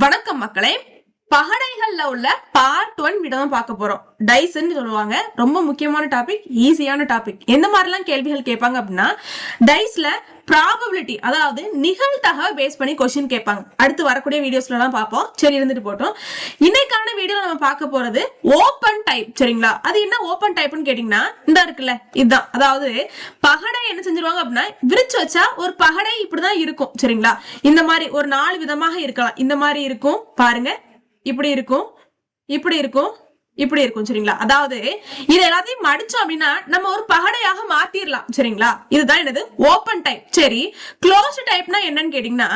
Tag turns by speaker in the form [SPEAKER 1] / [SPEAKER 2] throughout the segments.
[SPEAKER 1] வணக்கம் மக்களே. பகடைகள்ல உள்ள பார்ட் ஒன் வீடியோ தான் பார்க்க போறோம். டைஸ்ன்னு சொல்லுவாங்க. ரொம்ப முக்கியமான டாபிக் ஈஸியான டாபிக் எந்த மாதிரிலாம் கேள்விகள் கேட்பாங்க அப்படின்னா டைஸ்ல ப்ராபபிலிட்டி அதாவது நிகழ்தகவை பேஸ் பண்ணி கொஸ்டின் கேட்பாங்க. அடுத்து வரக்கூடிய வீடியோஸ்லாம் பார்ப்போம். சரி இருந்துட்டு போட்டோம் இன்னைக்கான வீடியோ நம்ம பார்க்க போறது ஓப்பன் டைப் சரிங்களா? அது என்ன ஓப்பன் டைப்னு கேட்டீங்கன்னா இந்த இருக்குல்ல இதுதான். அதாவது பகடை என்ன செஞ்சிருவாங்க அப்படின்னா விரிச்சு வச்சா ஒரு பகடை இப்படிதான் இருக்கும் சரிங்களா? இந்த மாதிரி ஒரு நாலு விதமாக இருக்கலாம். இந்த மாதிரி இருக்கும். பாருங்க இப்படி இருக்கும் இப்படி இருக்கும் இப்படி இருக்கும் சரிங்களா? அதாவது இது எல்லாத்தையும் மடிச்சோம் அப்படின்னா நம்ம ஒரு பகடையாக மாத்திரலாம் சரிங்களா? இதுதான் என்னது? ஓப்பன் டைப் சரி க்ளோஸ் டைப்னா என்னன்னு கேட்டீங்கன்னா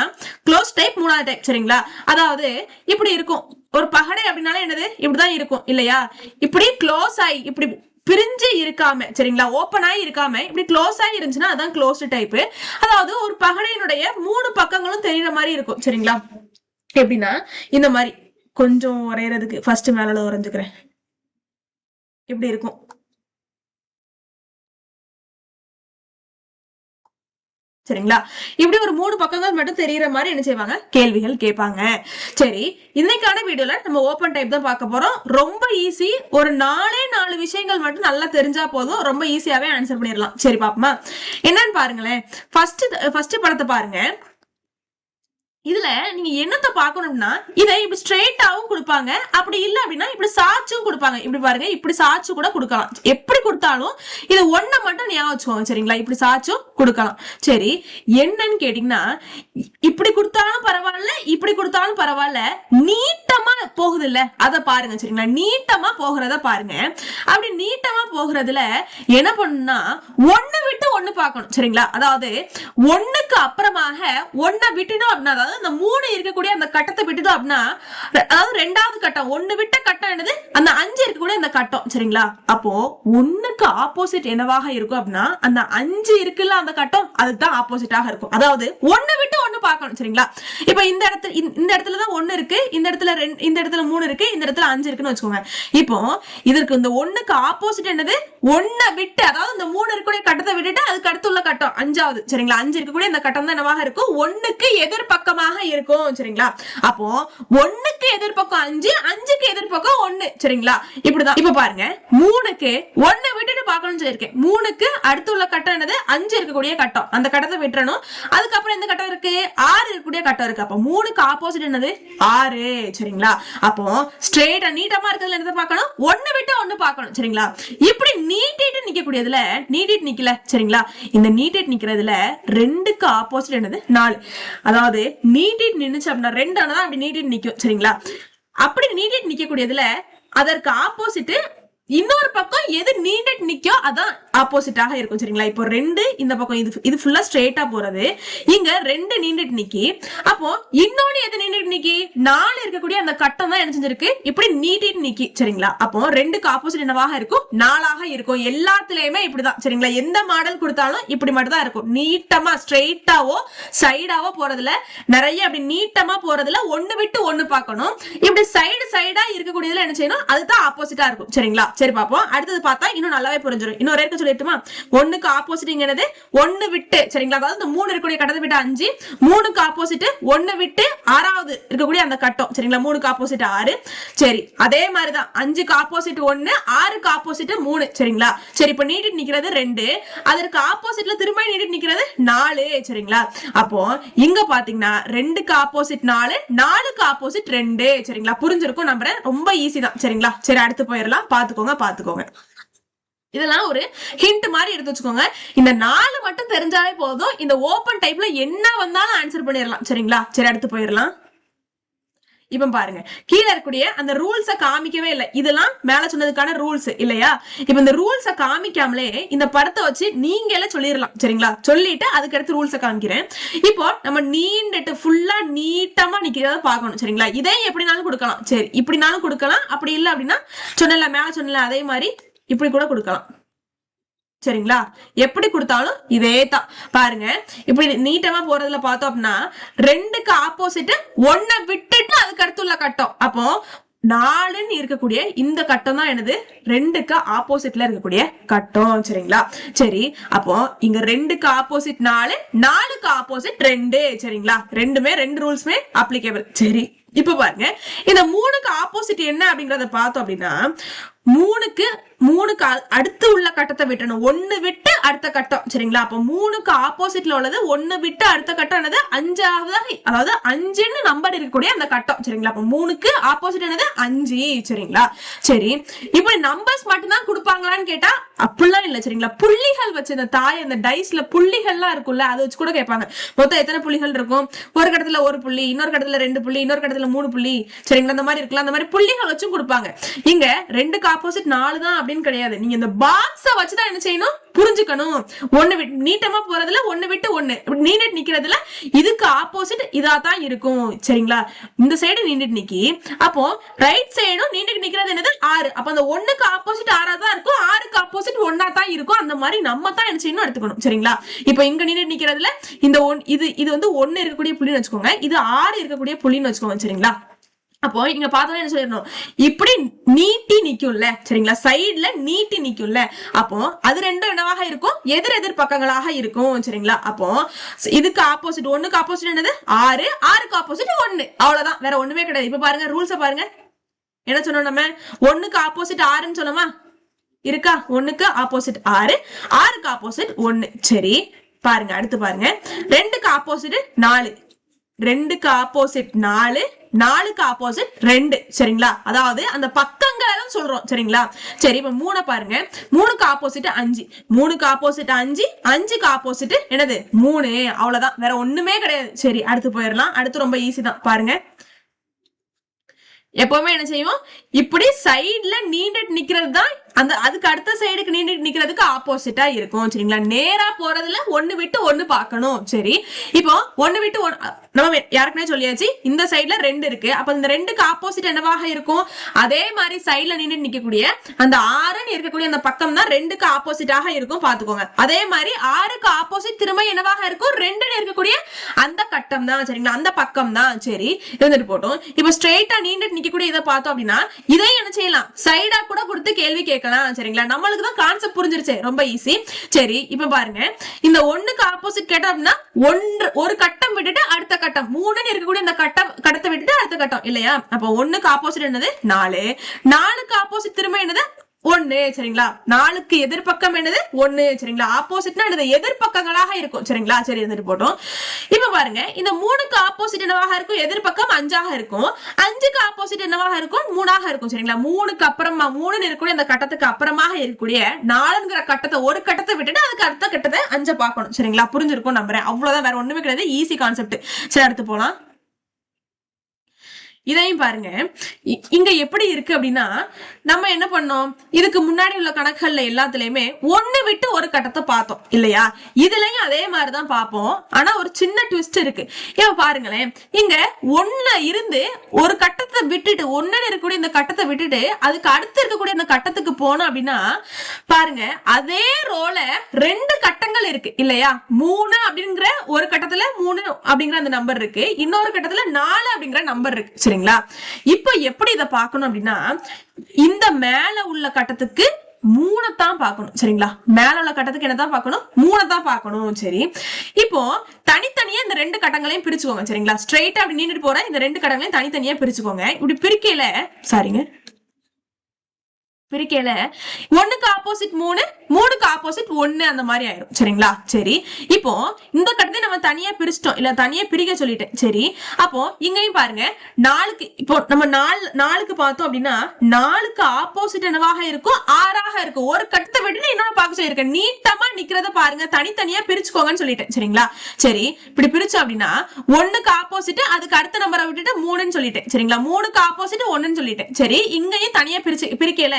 [SPEAKER 1] க்ளோஸ் டைப் மூணாவது டைப் சரிங்களா? அதாவது இப்படி இருக்கும். ஒரு பகடை அப்படின்னாலே என்னது? இப்படிதான் இருக்கும் இல்லையா? இப்படி க்ளோஸ் ஆகி இப்படி பிரிஞ்சு இருக்காம சரிங்களா? ஓப்பன் ஆகி இருக்காம இப்படி க்ளோஸ் ஆகி இருந்துச்சுன்னா அதான் க்ளோஸ்டு டைப் அதாவது ஒரு பகடையினுடைய மூணு பக்கங்களும் தெரியுற மாதிரி இருக்கும் சரிங்களா? எப்படின்னா இந்த மாதிரி. கொஞ்சம் வரைகிறதுக்கு ஃபர்ஸ்ட் மேலே வரைஞ்சுக்கிறேன் இப்படி இருக்கும். சரிங்களா? இப்படி ஒரு மூணு பக்கங்கள் மட்டும் தெரியற மாதிரி என்ன செய்வாங்க? கேள்விகள் கேட்பாங்க. சரி இன்னைக்கான வீடியோல நம்ம ஓப்பன் டைப் தான் பார்க்க போறோம். ரொம்ப ஈஸி ஒரு நாலே நாலு விஷயங்கள் மட்டும் நல்லா தெரிஞ்சா போதும். ரொம்ப ஈஸியாவே ஆன்சர் பண்ணிடலாம். சரி பாப்போமா என்னன்னு பாருங்களேன். ஃபர்ஸ்ட் ஃபர்ஸ்ட் படத்தை பாருங்க. இதுல நீங்க என்னத்த பாக்கணும்னா இதை இப்படி ஸ்ட்ரெயிட்டாவும் கொடுப்பாங்க. அப்படி இல்ல அப்படின்னா இப்படி சாச்சும் கொடுப்பாங்க. இப்படி பாருங்க இப்படி சாச்சு கூட கொடுக்கலாம். எப்படி கொடுத்தாலும் இது ஒன்ன மட்டும் ஞாபகம் வச்சுக்கோங்க சரிங்களா? இப்படி சாச்சும் கொடுக்கலாம். சரி என்னன்னு கேட்டீங்கன்னா இப்படி கொடுத்தாலும் பரவாயில்ல இப்படி கொடுத்தாலும் பரவாயில்ல நீட்டமா போகுது இல்ல அதை பாருங்க சரிங்களா? நீட்டமா போகிறத பாருங்க. அப்படி நீட்டமா போகிறதுல என்ன பண்ணுனா ஒண்ணு விட்டு ஒண்ணு பார்க்கணும் சரிங்களா? அதாவது ஒண்ணுக்கு அப்புறமாக ஒன்ன விட்டுடும் அப்படின்னா அதாவது அந்த மூணு இருக்கக்கூடிய அந்த கட்டத்தை விட்டுடும் அப்படின்னா அதாவது ரெண்டாவது கட்டம் ஒண்ணு விட்ட கட்டம் என்னது? அந்த அஞ்சு இருக்கக்கூடிய அந்த கட்டம் சரிங்களா? அப்போ ஒண்ணுக்கு ஆப்போசிட் என்னவாக இருக்கும் அப்படின்னா அந்த அஞ்சு இருக்குல்ல அந்த கட்டம் அதுதான் ஆப்போசிட்டாக இருக்கும். அதாவது ஒண்ணு விட்டு ஒண்ணு பார்க்கணும் சரிங்களா? இப்ப இந்த இடத்துல இந்த- இந்த இடத்துல தான் ஒண்ணு இருக்கு இந்த இடத்துல ரெண்டு இந்த இடத்துல மூணு இருக்கு இந்த இடத்துல அஞ்சு இருக்குன்னு வச்சுக்கோங்க. இப்போ இதற்கு இந்த ஒண்ணுக்கு ஆப்போசிட் என்னது? ஒன்னை விட்டு அதாவது இந்த மூணு இருக்கக்கூடிய கட்டத்தை விட்டுட்டு அதுக்கு அடுத்து உள்ள கட்டம் அஞ்சாவது. சரிங்களா? அஞ்சு இருக்கக்கூடிய இந்த கட்டம் தான் என்னவாக இருக்கும்? ஒண்ணுக்கு எதிர்பக்கமாக இருக்கும் சரிங்களா? அப்போ ஒண்ணுக்கு எதிர்பக்கம் அஞ்சு அஞ்சுக்கு எதிர்பக்கம் ஒண்ணு சரிங்களா? இப்படிதான். இப்ப பாருங்க மூணுக்கு ஒண்ணு விட்டுட்டு பார்க்கணும்னு சொல்லியிருக்கேன். மூணுக்கு அடுத்து உள்ள கட்டம் என்னது? அஞ்சு இருக்கக்கூடிய கட்டம். அந்த கட்டத்தை விட்டுறணும். அதுக்கப்புறம் எந்த கட்டம் இருக்கு? ஆறு இருக்கக்கூடிய கட்டம் இருக்கு. அப்ப மூணுக்கு ஆப்போசிட் என்னது? ஆறு சரிங்களா? அப்போ ஸ்ட்ரெயிட்டா நீட்டமா இருக்கிறதுல என்னதை பார்க்கணும்? ஒண்ணு விட்டு ஒண்ணு பார்க்கணும் சரிங்களா? இப்படி நீட்டிட்டு நிக்கக்கூடியதுல நீட்டிட்டு நிக்கல சரிங்களா? இந்த நீட்டிட்டு நிக்கிறதுல ரெண்டுக்கு ஆப்போசிட் என்னது? நாலு. அதாவது நீட்டிட்டு நின்னுச்சு அப்படின்னா ரெண்டு தான் அப்படி நீட்டிட்டு நிக்கும் சரிங்களா? அப்படி நீட்டிட்டு நிக்கக்கூடியதுல அதற்கு ஆப்போசிட் இன்னொரு பக்கம் எது நீண்டட் நிக்கோ அதான் ஆப்போசிட்டாக இருக்கும் சரிங்களா? இப்போ ரெண்டு இந்த பக்கம் இது இது ஃபுல்லா ஸ்ட்ரெயிட்டா போறது. இங்க ரெண்டு நீண்டுட்டு நிக்கி. அப்போ இன்னொன்னு எது நீண்டுட்டு நிக்கி? நாலு இருக்கக்கூடிய அந்த கட்டம் தான் என்ன செஞ்சிருக்கு இப்படி நீட்டிட்டு நிக்கி சரிங்களா? அப்போ ரெண்டுக்கு ஆப்போசிட் என்னவாக இருக்கும்? நாலாக இருக்கும். எல்லாத்துலயுமே இப்படிதான் சரிங்களா? எந்த மாடல் கொடுத்தாலும் இப்படி மட்டும் தான் இருக்கும். நீட்டமா ஸ்ட்ரெயிட்டாவோ சைடாவோ போறதுல நிறைய அப்படி நீட்டமா போறதுல ஒண்ணு விட்டு ஒண்ணு பார்க்கணும். இப்படி சைடு சைடா இருக்கக்கூடியதுல என்ன செய்யணும்? அதுதான் ஆப்போசிட்டா இருக்கும் சரிங்களா? சரி பாப்போம் அடுத்தது பார்த்தா இன்னும் நல்லாவே புரிஞ்சிடும் இன்னொரு சொல்லிட்டுமா? ஒண்ணுக்கு ஆப்போசிட்ங்கிறது ஒண்ணு விட்டு. சரிங்களா? அதாவது இந்த மூணு இருக்கக்கூடிய கடத்தை விட்டு அஞ்சு மூணுக்கு ஆப்போசிட் ஒண்ணு விட்டு ஆறாவது இருக்கக்கூடிய அந்த கட்டம். சரிங்களா? மூணுக்கு ஆப்போசிட் ஆறு. சரி அதே மாதிரிதான். அஞ்சுக்கு ஆப்போசிட் ஒண்ணு ஆறுக்கு ஆப்போசிட் மூணு. சரிங்களா? சரி இப்ப நீட்டிட்டு நிக்கிறது ரெண்டு. அதற்கு ஆப்போசிட்ல திரும்ப நீட்டிட்டு நிக்கிறது நாலு. சரிங்களா? அப்போ இங்க பாத்தீங்கன்னா ரெண்டுக்கு ஆப்போசிட் நாலு நாலுக்கு ஆப்போசிட் ரெண்டு. சரிங்களா? புரிஞ்சிருக்கும்? நம்புறேன். ரொம்ப ஈஸி தான். சரிங்களா? சரி அடுத்து போயிடலாம். பாத்துக்கோங்க பாத்துக்கோங்க. இதெல்லாம் ஒரு ஹிண்ட் மாதிரி எடுத்து வச்சுக்கோங்க. இந்த நாலு மட்டும் தெரிஞ்சாலே போதும். இந்த ஓப்பன் டைப்ல என்ன வந்தாலும் ஆன்சர் பண்ணிடலாம் சரிங்களா? சரி அடுத்து போயிடலாம் இப்ப பாருங்க. கீழே இருக்கக்கூடிய அந்த ரூல்ஸ காமிக்கவே இல்லை. இதெல்லாம் மேல சொன்னதுக்கான ரூல்ஸ் இல்லையா? இப்ப இந்த ரூல்ஸ காமிக்காமலே இந்த படத்தை வச்சு நீங்களே சொல்லிடலாம் சரிங்களா? சொல்லிட்டு அதுக்கு அடுத்து ரூல்ஸ காமிக்கிறேன். இப்போ நம்ம நீண்டுட்டு ஃபுல்லா நீட்டமா நிக்கிறத பார்க்கணும். சரிங்களா? இதே எப்படினாலும் கொடுக்கலாம். சரி இப்படினாலும் கொடுக்கலாம். அப்படி இல்லை அப்படின்னா சொன்னல மேல சொன்னல அதே மாதிரி இப்படி கூட கொடுக்கலாம். சரிங்களா? எப்படி கொடுத்தாலும் இதே தான் பாருங்க இப்படி நீட்டமா போறதுல பார்த்தோம் அப்படின்னா ரெண்டுக்கு ஆப்போசிட் ஒன்ன விட்டுட்டு அதுக்கு அடுத்துள்ள கட்டம். அப்போ நாலுன்னு இருக்கக்கூடிய இந்த கட்டம் தான் என்னது? ரெண்டுக்கு ஆப்போசிட்ல இருக்கக்கூடிய கட்டம். சரிங்களா? சரி அப்போ இங்க ரெண்டுக்கு ஆப்போசிட் நாலு நாலுக்கு ஆப்போசிட் ரெண்டு. சரிங்களா? ரெண்டுமே ரெண்டு ரூல்ஸ்மே அப்ளிகேபிள் சரி இப்ப பாருங்க. இந்த மூணுக்கு ஆப்போசிட் என்ன அப்படிங்கறத பார்த்தோம் அப்படின்னா மூணுக்கு மூணுக்கு அடுத்து உள்ள கட்டத்தை விட்டணும். ஒன்னு விட்டு அடுத்த கட்டம். சரிங்களா? அப்ப மூணுக்கு ஆப்போசிட்ல உள்ளது ஒன்னு விட்டு அடுத்த கட்டம் என்னது? அஞ்சாவது அதாவது அஞ்சுன்னு நம்பர் இருக்கக்கூடிய அந்த கட்டம். சரிங்களா? அப்ப மூணுக்கு ஆப்போசிட் என்னது? அஞ்சு. சரிங்களா? சரி. இப்படி நம்பர்ஸ் மட்டும்தான் கொடுப்பாங்களான்னு கேட்டா அப்படிலாம் இல்ல. சரிங்களா? புள்ளிகள் வச்சு இந்த தாய் அந்த டைஸ்ல புள்ளிகள்லாம் இருக்கும்ல அதை வச்சு கூட கேட்பாங்க. மொத்தம் எத்தனை புள்ளிகள் இருக்கும்? ஒரு கடத்துல ஒரு புள்ளி இன்னொரு கடத்துல ரெண்டு புள்ளி இன்னொரு கடத்துல மூணு புள்ளி. சரிங்களா? அந்த மாதிரி இருக்கலாம். அந்த மாதிரி புள்ளிகள் வச்சும் கொடுப்பாங்க. இங்க ரெண்டு கா ஆப்போசிட் நாலு தான் அப்படின்னு கிடையாது. நீங்க இந்த பாக்ஸ வச்சுதான் என்ன செய்யணும்? புரிஞ்சுக்கணும். ஒண்ணு விட்டு நீட்டமா போறதுல ஒண்ணு விட்டு ஒண்ணு. இப்படி நீண்டுட்டு நிக்கிறதுல இதுக்கு ஆப்போசிட் இதா தான் இருக்கும். சரிங்களா? இந்த சைடு நீண்டுட்டு நிக்கி. அப்போ ரைட் சைடும் நீண்டுட்டு நிக்கிறது என்னது? ஆறு. அப்ப அந்த ஒண்ணுக்கு ஆப்போசிட் ஆறா தான் இருக்கும். ஆறுக்கு ஆப்போசிட் ஒன்னா தான் இருக்கும். அந்த மாதிரி நம்ம தான் என்ன செய்யணும்? எடுத்துக்கணும். சரிங்களா? இப்போ இங்க நீண்டுட்டு நிக்கிறதுல இந்த ஒன் இது இது வந்து ஒன்னு இருக்கக்கூடிய புள்ளின்னு வச்சுக்கோங்க. இது ஆறு இருக்கக்கூடிய புள்ளின்னு வச்சுக்கோங்க. சரிங்களா? அப்போ இங்க பார்த்தோம்னா என்ன சொல்லிடணும்? இப்படி நீட்டி நிக்கும்ல சரிங்களா? சைடுல நீட்டி நிக்கும்ல. அப்போ அது ரெண்டும் என்னவாக இருக்கும்? எதிர் எதிர் பக்கங்களாக இருக்கும் சரிங்களா? அப்போ இதுக்கு ஆப்போசிட் ஒண்ணுக்கு ஆப்போசிட் என்னது? ஆறு. ஆறுக்கு ஆப்போசிட் ஒண்ணு. அவ்வளவுதான். வேற ஒண்ணுமே கிடையாது. இப்ப பாருங்க ரூல்ஸ பாருங்க. என்ன சொன்னோம் நம்ம? ஒண்ணுக்கு ஆப்போசிட் ஆறுன்னு சொன்னோமா இருக்கா? ஒண்ணுக்கு ஆப்போசிட் ஆறு. ஆறுக்கு ஆப்போசிட் ஒண்ணு. சரி பாருங்க அடுத்து பாருங்க. ரெண்டுக்கு ஆப்போசிட் நாலு. ரெண்டுக்கு ஆப்போசிட் நாலு. நாலுக்கு ஆப்போசிட் ரெண்டு சரிங்களா? அதாவது அந்த பக்கங்களை தான் சொல்றோம் சரிங்களா? சரி இப்ப மூணை பாருங்க. மூணுக்கு ஆப்போசிட் அஞ்சு. மூணுக்கு ஆப்போசிட் அஞ்சு அஞ்சுக்கு ஆப்போசிட் என்னது? மூணு. அவ்வளவுதான். வேற ஒண்ணுமே கிடையாது. சரி அடுத்து போயிடலாம். அடுத்து ரொம்ப ஈஸி தான். பாருங்க. எப்பவுமே என்ன செய்வோம்? இப்படி சைடுல நீண்டுட்டு நிக்கிறது தான் அந்த அதுக்கு அடுத்த சைடுக்கு நீண்டுட்டு நிக்கிறதுக்கு ஆப்போசிட்டா இருக்கும் சரிங்களா? நேரா போறதுல ஒண்ணு விட்டு ஒண்ணு பார்க்கணும் சரி? இப்போ ஒண்ணு விட்டு ஒன் நம்ம யாருக்குமே சொல்லியாச்சு? இந்த சைடுல ரெண்டு இருக்கு. அப்ப இந்த ரெண்டுக்கு ஆப்போசிட் என்னவாக இருக்கும்? அதே மாதிரி சைடுல நின்று நிக்கக்கூடிய அந்த ஆறுன்னு இருக்கக்கூடிய அந்த பக்கம் தான் ரெண்டுக்கு ஆப்போசிட்டாக இருக்கும் பாத்துக்கோங்க அதே மாதிரி ஆறுக்கு ஆப்போசிட் திரும்ப என்னவாக இருக்கும்? ரெண்டுன்னு இருக்கக்கூடிய அந்த கட்டம் தான் சரிங்களா? அந்த பக்கம் தான் சரி? இருந்துட்டு போட்டோம். இப்போ ஸ்ட்ரெயிட்டா நீண்டுட்டு நிக்கக்கூடிய இதை பார்த்தோம் அப்படின்னா இதையும் என்ன செய்யலாம்? சைடா கூட கொடுத்து கேள்வி கேட்கலாம் சரிங்களா? நம்மளுக்கு தான் கான்செப்ட் புரிஞ்சிருச்சு. ரொம்ப ஈஸி சரி இப்ப பாருங்க. இந்த ஒண்ணுக்கு ஆப்போசிட் கேட்டோம் அப்படின்னா ஒன்று ஒரு கட்டம் விட்டுட்டு அடுத்த கட்டம். மூணுன்னு இருக்கக்கூடிய இந்த கட்டம் கடத்தை விட்டுட்டு அடுத்த கட்டம் இல்லையா? அப்ப ஒண்ணுக்கு ஆப்போசிட் என்னது? நாலு. நாலுக்கு ஆப்போசிட் திரும்ப என்னது? ஒண்ணு சரிங்களா? நாலுக்கு எதிர்பக்கம் என்னது? ஒண்ணு சரிங்களா? ஆப்போசிட்னா என்னது? எதிர்பக்கங்களாக இருக்கும். சரிங்களா? சரி இருந்துட்டு போட்டோம். இப்ப பாருங்க இந்த மூணுக்கு ஆப்போசிட் என்னவாக இருக்கும்? எதிர்பக்கம் அஞ்சாக இருக்கும். அஞ்சுக்கு ஆப்போசிட் என்னவாக இருக்கும்? மூணாக இருக்கும் சரிங்களா? மூணுக்கு அப்புறமா மூணுன்னு இருக்கக்கூடிய அந்த கட்டத்துக்கு அப்புறமாக இருக்கக்கூடிய நாலுங்கிற கட்டத்தை ஒரு கட்டத்தை விட்டுட்டு அதுக்கு அடுத்த கட்டத்தை அஞ்சை பார்க்கணும். சரிங்களா? புரிஞ்சிருக்கும் நம்புறேன். அவ்வளவுதான் வேற ஒண்ணுமே கிடையாது. ஈஸி கான்செப்ட் சரி அடுத்து போலாம். இதையும் பாருங்க. இ- இங்க எப்படி இருக்கு அப்படின்னா நம்ம என்ன பண்ணோம்? இதுக்கு முன்னாடி உள்ள கணக்குகள்ல எல்லாத்துலயுமே ஒண்ணு விட்டு ஒரு கட்டத்தை பார்த்தோம் இல்லையா? இதுலயும் அதே மாதிரிதான் பார்ப்போம். ஆனா ஒரு சின்ன ட்விஸ்ட் இருக்கு. இப்ப பாருங்களேன். இங்க ஒண்ணுல இருந்து ஒரு கட்டத்தை விட்டுட்டு ஒண்ணுல இருக்கக்கூடிய இந்த கட்டத்தை விட்டுட்டு அதுக்கு அடுத்து இருக்கக்கூடிய இந்த கட்டத்துக்கு போனோம் அப்படின்னா பாருங்க அதே ரோல ரெண்டு கட்டங்கள் இருக்கு இல்லையா? மூணு அப்படிங்கிற ஒரு கட்டத்துல மூணு அப்படிங்கிற அந்த நம்பர் இருக்கு. இன்னொரு கட்டத்துல நாலு அப்படிங்கிற நம்பர் இருக்கு. சரி சரிங்களா? இப்போ எப்படி இதை பார்க்கணும் அப்படின்னா இந்த மேல உள்ள கட்டத்துக்கு மூணைத்தான் பார்க்கணும். சரிங்களா? மேல உள்ள கட்டத்துக்கு என்னதான் பார்க்கணும்? மூணைத்தான் பார்க்கணும். சரி. இப்போ தனித்தனியா இந்த ரெண்டு கட்டங்களையும் பிரிச்சுக்கோங்க. சரிங்களா? ஸ்ட்ரைட்டா அப்படி நின்னுட்டு போற இந்த ரெண்டு கட்டங்களையும் தனித்தனியா பிரிச்சுக்கோங்க. இப்படி பிரிக்கையில சாரிங்க. பிரிக்கையில ஒண்ணுக்கு ஆப்போசிட் மூணு மூணுக்கு ஆப்போசிட் ஒண்ணு அந்த மாதிரி ஆயிரும். சரிங்களா? சரி. இப்போ இந்த கட்டத்தை நம்ம தனியா பிரிச்சிட்டோம். இல்ல தனியா பிரிக்க சொல்லிட்டேன். சரி. அப்போ இங்கேயும் பாருங்க. நாலுக்கு இப்போ நம்ம நாலு நாலுக்கு பார்த்தோம் அப்படின்னா நாலுக்கு ஆப்போசிட் என்னவாக இருக்கும்? ஆறாக இருக்கும். ஒரு கட்டத்தை விட்டு இன்னொன்னு பார்க்க சொல்லியிருக்கேன். நீட்டமா நிக்கிறத பாருங்க. தனித்தனியா பிரிச்சுக்கோங்கன்னு சொல்லிட்டேன். சரிங்களா? சரி. இப்படி பிரிச்சோம் அப்படின்னா ஒண்ணுக்கு ஆப்போசிட் அதுக்கு அடுத்த நம்பரை விட்டுட்டு மூணுன்னு சொல்லிட்டேன். சரிங்களா? மூணுக்கு ஆப்போசிட் ஒண்ணுன்னு சொல்லிட்டேன். சரி. இங்கேயும் தனியா பிரிச்சு பிரிக்கையில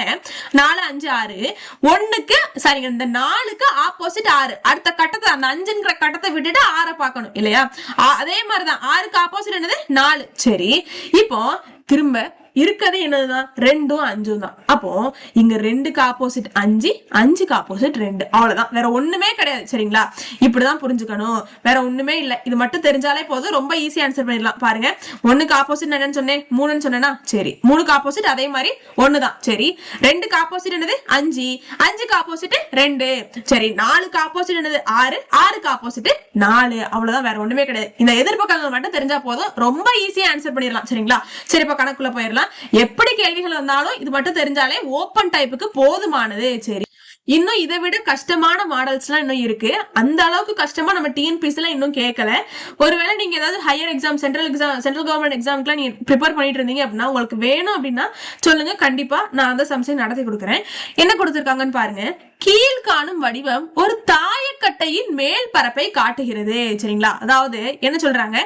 [SPEAKER 1] நாலு அஞ்சு ஆறு. ஒண்ணுக்கு சரிங்க இந்த நாலுக்கு ஆப்போசிட் ஆறு. அடுத்த கட்டத்தை அந்த அஞ்சுங்கிற கட்டத்தை விட்டுட்டு ஆறை பார்க்கணும் இல்லையா? அதே மாதிரிதான். ஆறுக்கு ஆப்போசிட் என்னது? நாலு. சரி. இப்போ திரும்ப இருக்கிறது என்னதுதான்? ரெண்டும் அஞ்சும் தான். அப்போ இங்க ரெண்டுக்கு ஆப்போசிட் அஞ்சு அஞ்சுக்கு ஆப்போசிட் ரெண்டு. அவ்வளவுதான். வேற ஒண்ணுமே கிடையாது சரிங்களா? இப்படிதான் புரிஞ்சுக்கணும். வேற ஒண்ணுமே இல்ல. இது மட்டும் தெரிஞ்சாலே போதும். ரொம்ப ஈஸி ஆன்சர் பண்ணிடலாம். பாருங்க. ஒண்ணுக்கு ஆப்போசிட் என்னன்னு சொன்னேன்? மூணுன்னு சொன்னேன்னா சரி. மூணுக்கு ஆப்போசிட் அதே மாதிரி ஒண்ணுதான். சரி. ரெண்டுக்கு ஆப்போசிட் என்னது? அஞ்சு. அஞ்சுக்கு ஆப்போசிட் ரெண்டு. சரி. நாலுக்கு ஆப்போசிட் என்னது? ஆறு. ஆறுக்கு ஆப்போசிட் நாலு. அவ்வளவுதான். வேற ஒண்ணுமே கிடையாது. இந்த எதிர்ப்பு மட்டும் தெரிஞ்சா போதும். ரொம்ப ஈஸியா ஆன்சர் பண்ணிடலாம் சரிங்களா? சரி இப்ப கணக்குள்ள போயிடலாம். எப்படி கேள்விகள் வந்தாலும் இது மட்டும் தெரிஞ்சாலே ஓப்பன் டைப்புக்கு போதுமானது. சரி. இன்னும் இதை விட கஷ்டமான மாடல்ஸ்லாம் இன்னும் இருக்கு. அந்த அளவுக்கு கஷ்டமா நம்ம டிஎன்பிசில இன்னும் கேட்கல ஒருவேளை நீங்க ஏதாவது higher exam central exam central government எக்ஸாம்க்குலாம் நீங்க ப்ரிப்பேர் பண்ணிட்டு இருந்தீங்க அப்படின்னா உங்களுக்கு வேணும் அப்படின்னா சொல்லுங்க. கண்டிப்பா நான் அந்த சம்சை நடத்தி கொடுக்குறேன். என்ன கொடுத்துருக்காங்கன்னு பாருங்க. கீழ்காணும் வடிவம் ஒரு தாயக்கட்டையின் மேல் பரப்பை காட்டுகிறது. சரிங்களா? அதாவது என்ன சொல்றாங்க?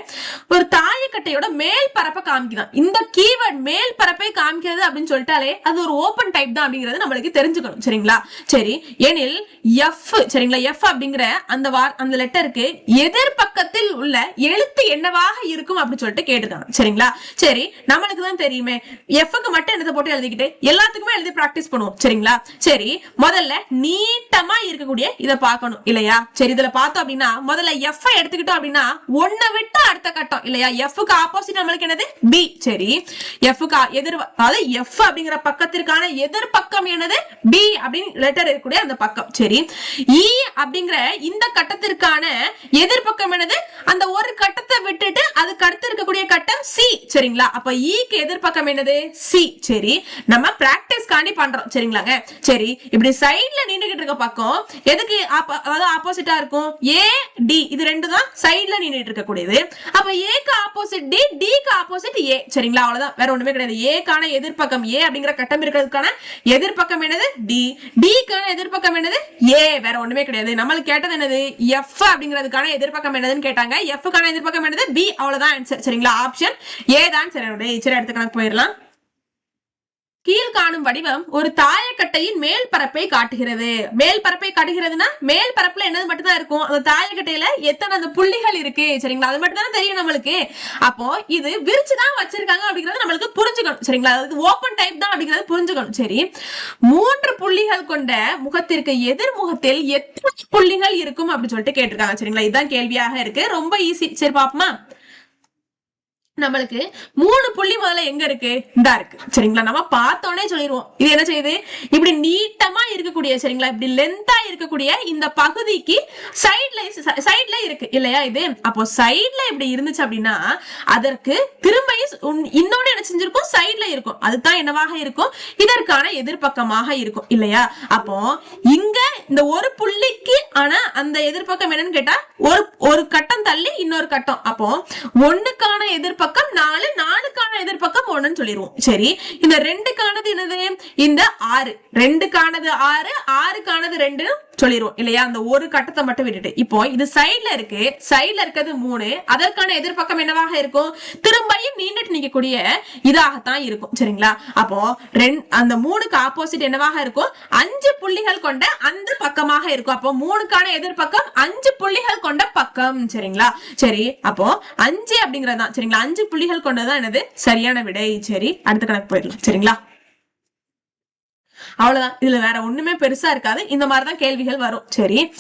[SPEAKER 1] ஒரு தாயக்கட்டையோட மேல் பரப்பை காமிக்குதான். இந்த கீவேர்ட் மேல் பரப்பை காமிக்கிறது அப்படின்னு சொல்லிட்டாலே அது ஒரு ஓப்பன் டைப் தான் அப்படிங்கிறது நம்மளுக்கு தெரிஞ்சுக்கணும். சரிங்களா? சரி எனில் எஃப் சரிங்களா? எஃப் அப்படிங்கிற அந்த வார் அந்த லெட்டருக்கு எதிர்பக்கத்தில் உள்ள எழுத்து என்னவாக இருக்கும் அப்படின்னு சொல்லிட்டு கேட்டிருக்காங்க. சரிங்களா? சரி நம்மளுக்கு தான் தெரியுமே. எஃப்க்கு மட்டும் என்னத்தை போட்டு எழுதிக்கிட்டு எல்லாத்துக்குமே எழுதி பிராக்டிஸ் பண்ணுவோம். சரிங்களா? சரி முதல்ல நீட்டமா இருக்கக்கூடிய இத பாக்கணும் இல்லையா? சரி இதுல பார்த்தோம் அப்படின்னா முதல்ல எஃப் எடுத்துக்கிட்டோம் அப்படின்னா ஒன்ன விட்டு அடுத்த கட்டம் இல்லையா? எஃப்க்கு ஆப்போசிட் நம்மளுக்கு என்னது? பி சரி எஃப்க்கு எதிர் அதாவது எஃப் அப்படிங்கிற பக்கத்திற்கான எதிர்பக்கம் என்னது? பி அப்படின்னு லெட்டர் இருக்கக்கூடிய அந்த பக்கம். சரி இ அப்படிங்கிற இந்த கட்டத்திற்கான எதிர் பக்கம் என்னது? அந்த ஒரு கட்டத்தை விட்டுட்டு அதுக்கு அடுத்து இருக்கக்கூடிய கட்டம் சி சரிங்களா? அப்ப e எதிர் எதிர்பக்கம் என்னது? சி சரி நம்ம பிராக்டிஸ் காண்டி பண்றோம். சரிங்களாங்க? சரி இப்படி சைடுல நின்றுகிட்டு இருக்க பக்கம். எதுக்கு அதாவது ஆப்போசிட்டா இருக்கும்? ஏ டி இது ரெண்டு தான் சைடுல நின்றுட்டு இருக்கக்கூடியது அப்ப ஏக்கு ஆப்போசிட் டி டிக்கு ஆப்போசிட் ஏ சரிங்களா? அவ்வளவுதான். வேற ஒண்ணுமே கிடையாது. ஏக்கான எதிர்பக்கம் ஏ அப்படிங்கிற கட்டம் இருக்கிறதுக்கான எதிர்பக்கம் என்னது? டி டிக்கான எதிர்பக்கம் என்னது? ஏ வேற ஒண்ணுமே கிடையாது. நம்மளுக்கு கேட்டது என்னது? எஃப் அப்படிங்கிறதுக்கான எதிர்பக்கம் என்னதுன்னு கேட்டாங்க. எஃப்க்கான எதிர்ப்பக்கம் எதிர்பக்கம் என்னது? பி அவ்வளவுதான் ஆன்சர் சரிங்களா? ஆப்ஷன் ஏ தான் சரி சரி அடுத்த கணக்கு போயிடலாம். கீழ்காணும் வடிவம் ஒரு தாயக்கட்டையின் மேல் பரப்பை காட்டுகிறது. மேல் பரப்பை காட்டுகிறதுனா மேல் பரப்புல என்னது மட்டும் தான் இருக்கும். அந்த தாயக்கட்டையில எத்தனை அந்த புள்ளிகள் இருக்கு சரிங்களா? அது மட்டும் தானே தெரியும் நம்மளுக்கு. அப்போ இது விரிச்சு தான் வச்சிருக்காங்க அப்படிங்கறது நம்மளுக்கு புரிஞ்சுக்கணும் சரிங்களா? அது ஓப்பன் டைப் தான் அப்படிங்கறது புரிஞ்சுக்கணும். சரி மூன்று புள்ளிகள் கொண்ட முகத்திற்கு எதிர் முகத்தில் எத்தனை புள்ளிகள் இருக்கும் அப்படின்னு சொல்லிட்டு கேட்டிருக்காங்க சரிங்களா? இதுதான் கேள்வியாக இருக்கு. ரொம்ப ஈஸி சரி பாப்போமா நம்மளுக்கு மூணு புள்ளி முதல்ல எங்க இருக்கு? இந்தா இருக்கு. சரிங்களா? நம்ம பார்த்தோன்னே சொல்லிடுவோம். இது என்ன செய்யுது? இப்படி நீட்டமா இருக்கக்கூடிய சரிங்களா? இப்படி லென்த்தா இருக்கக்கூடிய இந்த பகுதிக்கு சைட்ல சைட்ல இருக்கு. இல்லையா இது? அப்போ சைட்ல இப்படி இருந்துச்சு அப்படின்னா அதற்கு திரும்ப இன்னொன்னு என்ன செஞ்சிருக்கும்? சைட்ல இருக்கும். அதுதான் என்னவாக இருக்கும்? இதற்கான எதிர்பக்கமாக இருக்கும். இல்லையா? அப்போ இங்க இந்த ஒரு புள்ளிக்கு ஆனா அந்த எதிர்பக்கம் என்னன்னு கேட்டா ஒரு ஒரு கட்டம் தள்ளி இன்னொரு கட்டம். அப்போ ஒண்ணுக்கான எதிர்பக்கம் நாலு நாலுக்கான எதிர்பக்கம் ஒண்ணுன்னு சொல்லிடுவோம் சரி இந்த ரெண்டுக்கானது என்னது? இந்த ஆறு. ரெண்டுக்கானது ஆறு ஆறுக்கானது ரெண்டு சொல்லிடுவோம் இல்லையா? அந்த ஒரு கட்டத்தை மட்டும் விட்டுட்டு. இப்போ இது சைடுல இருக்கு. சைடுல இருக்கிறது மூணு. அதற்கான எதிர்பக்கம் என்னவாக இருக்கும்? திரும்பியும் நீண்டுட்டு நிக்கக்கூடிய இதாகத்தான் இருக்கும். சரிங்களா? அப்போ ரெண்டு அந்த மூணுக்கு ஆப்போசிட் என்னவாக இருக்கும்? அஞ்சு புள்ளிகள் கொண்ட அந்த பக்கமாக இருக்கும். அப்போ மூணுக்கான எதிர்பக்கம் அஞ்சு புள்ளிகள் கொண்ட பக்கம். சரிங்களா? சரி அப்போ அஞ்சு அப்படிங்கறது தான் சரிங்களா? அஞ்சு புள்ளிகள் கொண்டதுதான் என்னது? சரியான விடை. சரி அடுத்த கணக்கு போயிடலாம். சரிங்களா? அவ்வளவுதான். இதுல வேற ஒண்ணுமே பெருசா இருக்காது. இந்த மாதிரிதான் கேள்விகள் வரும். சரி.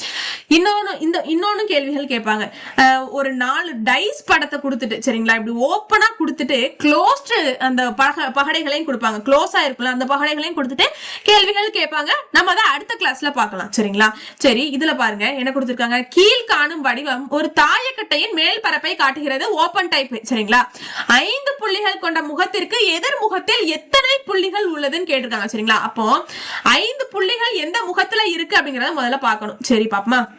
[SPEAKER 1] இன்னொன்னு இந்த இன்னொன்னு கேள்விகள் கேட்பாங்க. அஹ் ஒரு நாலு டைஸ் படத்தை கொடுத்துட்டு சரிங்களா? இப்படி ஓப்பனா கொடுத்துட்டு க்ளோஸ்டு அந்த பக பகடைகளையும் கொடுப்பாங்க. க்ளோஸா இருக்குல்ல அந்த பகடைகளையும் கொடுத்துட்டு கேள்விகள் கேட்பாங்க. நம்ம அதை அடுத்த கிளாஸ்ல பார்க்கலாம். சரிங்களா? சரி இதுல பாருங்க. என்ன கொடுத்துருக்காங்க? கீழ் காணும் வடிவம். ஒரு தாயக்கட்டையின் மேல் பரப்பை காட்டுகிறது. ஓப்பன் டைப் சரிங்களா? ஐந்து புள்ளிகள் கொண்ட முகத்திற்கு எதிர் முகத்தில் எத்தனை புள்ளிகள் உள்ளதுன்னு கேட்டிருக்காங்க. சரிங்களா? அப்போ ஐந்து புள்ளிகள் எந்த முகத்துல இருக்கு அப்படிங்கறத முதல்ல பார்க்கணும். சரி பாப்பமா?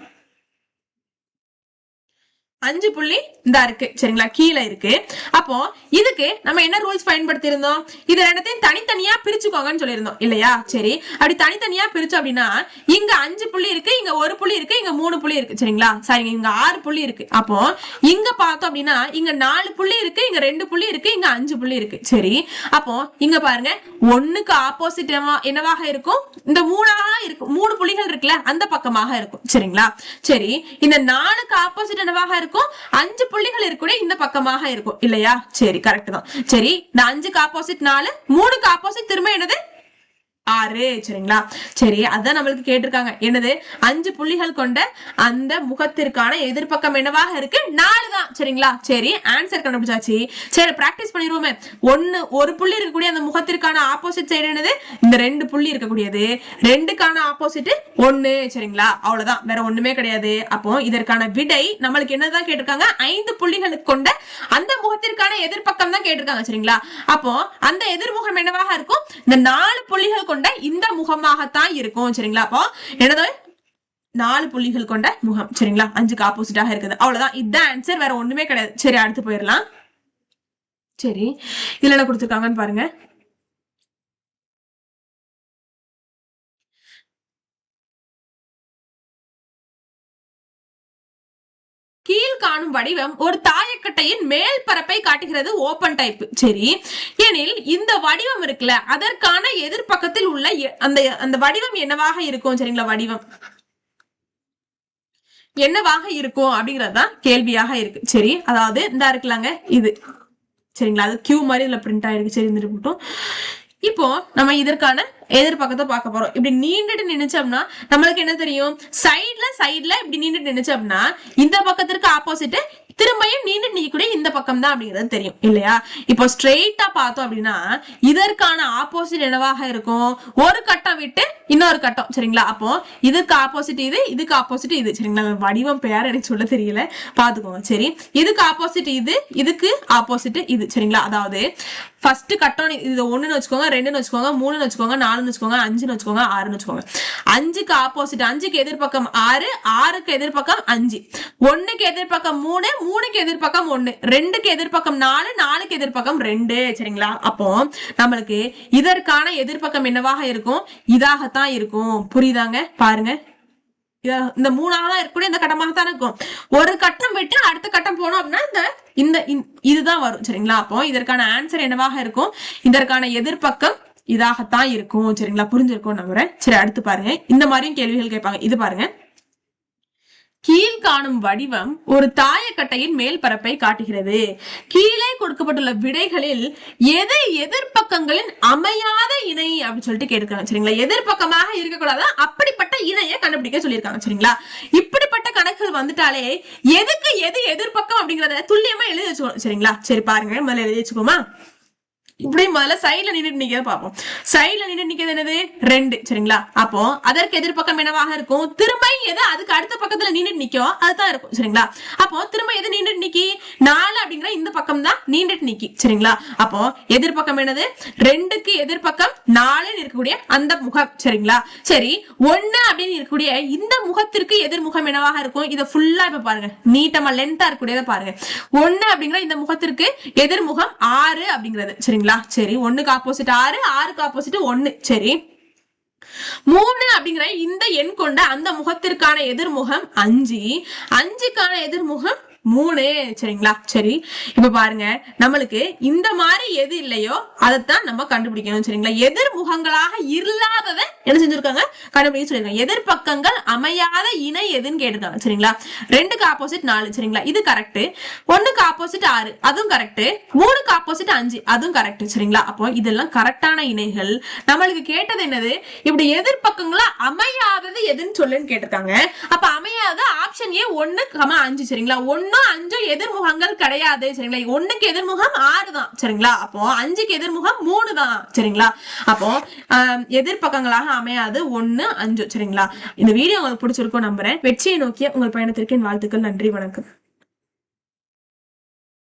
[SPEAKER 1] அஞ்சு புள்ளி இந்த இருக்கு. சரிங்களா? கீழே இருக்கு. அப்போ இதுக்கு நம்ம என்ன ரூல்ஸ் பயன்படுத்தி இருந்தோம் இது ரெண்டத்தையும் தனித்தனியா பிரிச்சுக்கோங்கன்னு சொல்லியிருந்தோம். இல்லையா? சரி. அப்படி தனித்தனியா பிரிச்சு அப்படின்னா இங்க அஞ்சு புள்ளி இருக்கு இங்க ஒரு புள்ளி இருக்கு இங்க மூணு புள்ளி இருக்கு. சரிங்களா? சரிங்க. இங்க ஆறு புள்ளி இருக்கு. அப்போ இங்க பார்த்தோம் அப்படின்னா இங்க நாலு புள்ளி இருக்கு இங்க ரெண்டு புள்ளி இருக்கு இங்க அஞ்சு புள்ளி இருக்கு. சரி. அப்போ இங்க பாருங்க. ஒண்ணுக்கு ஆப்போசிட் என்னவாக இருக்கும்? இந்த மூணாக இருக்கும். மூணு புள்ளிகள் இருக்குல்ல அந்த பக்கமாக இருக்கும். சரிங்களா? சரி. இந்த நாலுக்கு ஆப்போசிட் என்னவாக இருக்கும்? இருக்கும். அஞ்சு புள்ளிகள் இருக்கக்கூடிய இந்த பக்கமாக இருக்கும். இல்லையா? சரி கரெக்ட் தான். சரி நான் அஞ்சுக்கு ஆப்போசிட் நாலு மூணுக்கு ஆப்போசிட் திரும்ப என்னது? ஆறு சரிங்களா? சரி அதான் நம்மளுக்கு கேட்டிருக்காங்க. என்னது? அஞ்சு புள்ளிகள் கொண்ட அந்த முகத்திற்கான எதிர்ப்பக்கம் என்னவாக இருக்கு? நாலு தான் சரிங்களா? சரி ஆன்சர் கண்டுபிடிச்சாச்சு. சரி பிராக்டிஸ் பண்ணிடுவோமே. ஒன்னு ஒரு புள்ளி இருக்கக்கூடிய அந்த முகத்திற்கான ஆப்போசிட் சைடு என்னது? இந்த ரெண்டு புள்ளி இருக்கக்கூடியது. ரெண்டுக்கான ஆப்போசிட் ஒன்னு சரிங்களா? அவ்வளவுதான். வேற ஒண்ணுமே கிடையாது. அப்போ இதற்கான விடை நம்மளுக்கு என்னதான் கேட்டிருக்காங்க? ஐந்து புள்ளிகளுக்கு கொண்ட அந்த முகத்திற்கான எதிர்ப்பக்கம் தான் கேட்டிருக்காங்க சரிங்களா? அப்போ அந்த எதிர்முகம் என்னவாக இருக்கும்? இந்த நாலு புள்ளிகள் கொண்ட இந்த முகமாகத்தான் இருக்கும் சரிங்களா? அப்போ என்னது? நாலு புள்ளிகள் கொண்ட முகம் சரிங்களா? அஞ்சுக்கு ஆப்போசிட்டாக இருக்குது. அவ்வளவுதான். இதுதான் ஆன்சர் வேற ஒண்ணுமே கிடையாது. சரி அடுத்து போயிடலாம். சரி. இதுல என்ன கொடுத்துருக்காங்கன்னு பாருங்க கீழ் காணும் வடிவம் ஒரு தாயக்கட்டையின் மேல் பரப்பை காட்டுகிறது ஓபன் டைப் சரி. எனில் இந்த வடிவம் இருக்குல்ல அதற்கான எதிர்ப்பக்கத்தில் உள்ள அந்த அந்த வடிவம் என்னவாக இருக்கும் சரிங்களா வடிவம்? என்னவாக இருக்கும் அப்படிங்கறதுதான் கேள்வியாக இருக்கு. சரி அதாவது இந்த இருக்கலாங்க இது. சரிங்களா அது கியூ மாதிரி இதுல பிரிண்ட் ஆயிருக்கு. சரி இருந்துட்டு இப்போ நம்ம இதற்கான எதிர்பக்கத்தை பார்க்க போறோம். இப்படி நீண்டுட்டு நினைச்சோம்னா நம்மளுக்கு என்ன தெரியும்? சைடுல சைடுல இப்படி நீண்டுட்டு நினைச்சோம்னா இந்த பக்கத்திற்கு ஆப்போசிட் திரும்பியும் நீண்டு நீக்கக்கூடிய இந்த பக்கம் தான் அப்படிங்கிறது தெரியும். இல்லையா? இப்போ ஸ்ட்ரெயிட்டா பார்த்தோம் அப்படின்னா இதற்கான ஆப்போசிட் என்னவாக இருக்கும்? ஒரு கட்டம் விட்டு இன்னொரு கட்டம். சரிங்களா? அப்போ இதுக்கு ஆப்போசிட் இது இதுக்கு ஆப்போசிட் இது. சரிங்களா? வடிவம் பேர் எனக்கு சொல்ல தெரியல. பாத்துக்கோங்க சரி. இதுக்கு ஆப்போசிட் இது இதுக்கு ஆப்போசிட் இது. சரிங்களா? அதாவது ஃபர்ஸ்ட் கட்டம் இது ஒண்ணுன்னு வச்சுக்கோங்க ரெண்டுன்னு வச்சுக்கோங்க மூணுன்னு வச்சுக்கோங்க நாலு நாலுன்னு வச்சுக்கோங்க அஞ்சுன்னு வச்சுக்கோங்க ஆறுன்னு வச்சுக்கோங்க. அஞ்சுக்கு ஆப்போசிட் அஞ்சுக்கு எதிர்பக்கம் ஆறு ஆறுக்கு எதிர்பக்கம் அஞ்சு. ஒண்ணுக்கு எதிர்பக்கம் மூணு மூணுக்கு எதிர்பக்கம் ஒண்ணு. ரெண்டுக்கு எதிர்பக்கம் நாலு நாலுக்கு எதிர்பக்கம் ரெண்டு. சரிங்களா? அப்போ நம்மளுக்கு இதற்கான எதிர்பக்கம் என்னவாக இருக்கும்? இதாகத்தான் இருக்கும். புரியுதாங்க? பாருங்க. இந்த மூணாக தான் இருக்கக்கூடிய இந்த கட்டமாக தான் இருக்கும். ஒரு கட்டம் விட்டு அடுத்த கட்டம் போனோம் அப்படின்னா இந்த இந்த- இதுதான் வரும். சரிங்களா? அப்போ இதற்கான ஆன்சர் என்னவாக இருக்கும்? இதற்கான எதிர்பக்கம் இதாகத்தான் இருக்கும் சரிங்களா? புரிஞ்சிருக்கும் நம்புறேன். சரி அடுத்து பாருங்க. இந்த மாதிரியும் கேள்விகள் கேட்பாங்க. இது பாருங்க. கீழ் காணும் வடிவம் ஒரு தாயக்கட்டையின் மேல் பரப்பை காட்டுகிறது. கீழே கொடுக்கப்பட்டுள்ள விடைகளில் எது எதிர்ப்பக்கங்களின் அமையாத இணை அப்படின்னு சொல்லிட்டு கேட்டிருக்காங்க சரிங்களா? எதிர்ப்பக்கமாக இருக்கக்கூடாது? அப்படிப்பட்ட இணையை கண்டுபிடிக்க சொல்லியிருக்காங்க சரிங்களா? இப்படிப்பட்ட கணக்குகள் வந்துட்டாலே எதுக்கு எது எதிர்ப்பக்கம் அப்படிங்கறத துல்லியமா எழுதி வச்சுக்கணும் சரிங்களா? சரி பாருங்க. முதல்ல எழுதி வச்சுக்கோமா? இப்படி முதல்ல சைட்ல நின்றுட்டு நிக்கிறத பார்ப்போம். சைட்ல நின்று நிக்கிறது என்னது? ரெண்டு. சரிங்களா? அப்போ அதற்கு எதிர்பக்கம் என்னவாக இருக்கும்? திரும்ப எது? அதுக்கு அடுத்த பக்கத்துல நின்று நிக்கும். அதுதான் இருக்கும். சரிங்களா? அப்போ திரும்ப எது நின்று நிக்கி? நாலு அப்படிங்கிற இந்த பக்கம் தான் நீண்டுட்டு நிக்கி. சரிங்களா? அப்போ எதிர்பக்கம் என்னது? ரெண்டுக்கு எதிர்பக்கம் நாலு இருக்கக்கூடிய அந்த முகம் சரிங்களா? சரி ஒண்ணு அப்படின்னு இருக்கக்கூடிய இந்த முகத்திற்கு எதிர்முகம் என்னவாக இருக்கும்? இதை ஃபுல்லா இப்ப பாருங்க. நீட்டமா லென்த்தா இருக்கக்கூடியதை பாருங்க. ஒண்ணு அப்படிங்கிற இந்த முகத்திற்கு எதிர்முகம் ஆறு அப்படிங்கிறது. சரிங்களா? சரி ஒண்ணுக்கு ஆப்போசிட் ஆறு ஆறுக்கு ஆப்போசிட் ஒண்ணு. சரி. மூணு அப்படிங்கிற இந்த எண் கொண்ட அந்த முகத்திற்கான எதிர்முகம் அஞ்சு. அஞ்சுக்கான எதிர்முகம் மூணு சரிங்களா? சரி இப்ப பாருங்க. நம்மளுக்கு இந்த மாதிரி எது இல்லையோ அதைத்தான் நம்ம கண்டுபிடிக்கணும் சரிங்களா? எதிர்முகங்களாக இல்லாததை என்ன செஞ்சிருக்காங்க? கண்டுபிடிக்க சொல்லிருக்காங்க எதிர்பக்கங்கள் அமையாத இணை எதுன்னு கேட்டிருக்காங்க சரிங்களா? ரெண்டுக்கு ஆப்போசிட் நாலு சரிங்களா? இது கரெக்ட் ஒண்ணுக்கு ஆப்போசிட் ஆறு அதுவும் கரெக்ட் மூணுக்கு ஆப்போசிட் அஞ்சு அதுவும் கரெக்ட் சரிங்களா? அப்போ இதெல்லாம் கரெக்டான இணைகள். நம்மளுக்கு கேட்டது என்னது? இப்படி எதிர்பக்கங்களா அமையாதது எதுன்னு சொல்லுன்னு கேட்டிருக்காங்க. அப்ப அமையாத ஆப்ஷன் ஏ ஒண்ணு கமா அஞ்சு சரிங்களா? ஒன்னும் அஞ்சும் எதிர்முகங்கள் கிடையாது சரிங்களா? ஒண்ணுக்கு எதிர்முகம் ஆறு தான் சரிங்களா? அப்போ அஞ்சுக்கு எதிர்முகம் மூணு தான் சரிங்களா? அப்போ ஆஹ், எதிர்பக்கங்களாக அமையாது ஒண்ணு அஞ்சு சரிங்களா? இந்த வீடியோ உங்களுக்கு பிடிச்சிருக்கும் நம்புறேன். வெற்றியை நோக்கிய உங்கள் பயணத்திற்கு என் வாழ்த்துக்கள் நன்றி வணக்கம்.